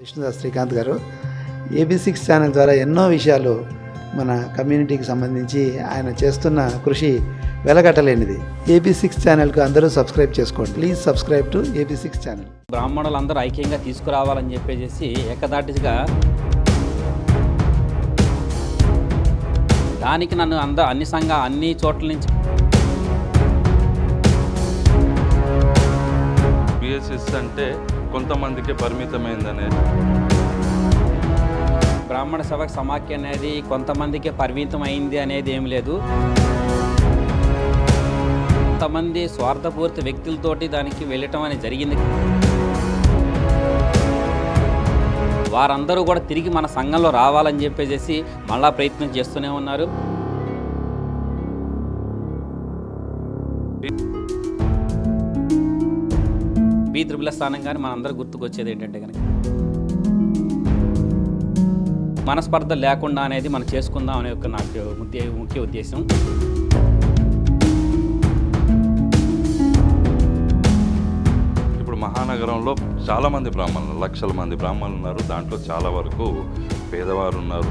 విష్ణుదాస్ శ్రీకాంత్ గారు. AB six channel ద్వారా ఎన్నో విషయాలు మన కమ్యూనిటీకి సంబంధించి ఆయన చేస్తున్న కృషి వెలగట్టలేనిది. ఏబీ సిక్స్ ఛానల్కు అందరూ సబ్స్క్రైబ్ చేసుకోండి. Please subscribe to AB six channel. బ్రాహ్మణులందరూ ఐక్యంగా తీసుకురావాలని చెప్పేసి ఏకదాటిగా దానికి నన్ను అంద అన్ని సంఘ అన్ని చోట్ల నుంచి బిఎస్ఎస్ అంటే కొంతమందికే పరిమితమైందనే. బ్రాహ్మణ సభకు సమాఖ్య అనేది కొంతమందికి పరిమితం అయింది అనేది ఏం లేదు. కొంతమంది స్వార్థపూరిత వ్యక్తులతోటి దానికి వెళ్ళటం అనేది జరిగింది. వారందరూ కూడా తిరిగి మన సంఘంలో రావాలని చెప్పేసి మళ్ళా ప్రయత్నం చేస్తూనే ఉన్నారు. బి త్రిబుల స్థానం కానీ మనందరూ గుర్తుకొచ్చేది ఏంటంటే కనుక మనస్పర్ధ లేకుండా అనేది మనం చేసుకుందాం అనే ఒక నాకు ముఖ్య ముఖ్య ఉద్దేశం. ఇప్పుడు మహానగరంలో చాలామంది బ్రాహ్మణులు లక్షల మంది బ్రాహ్మణులు ఉన్నారు. దాంట్లో చాలా వరకు పేదవారు ఉన్నారు.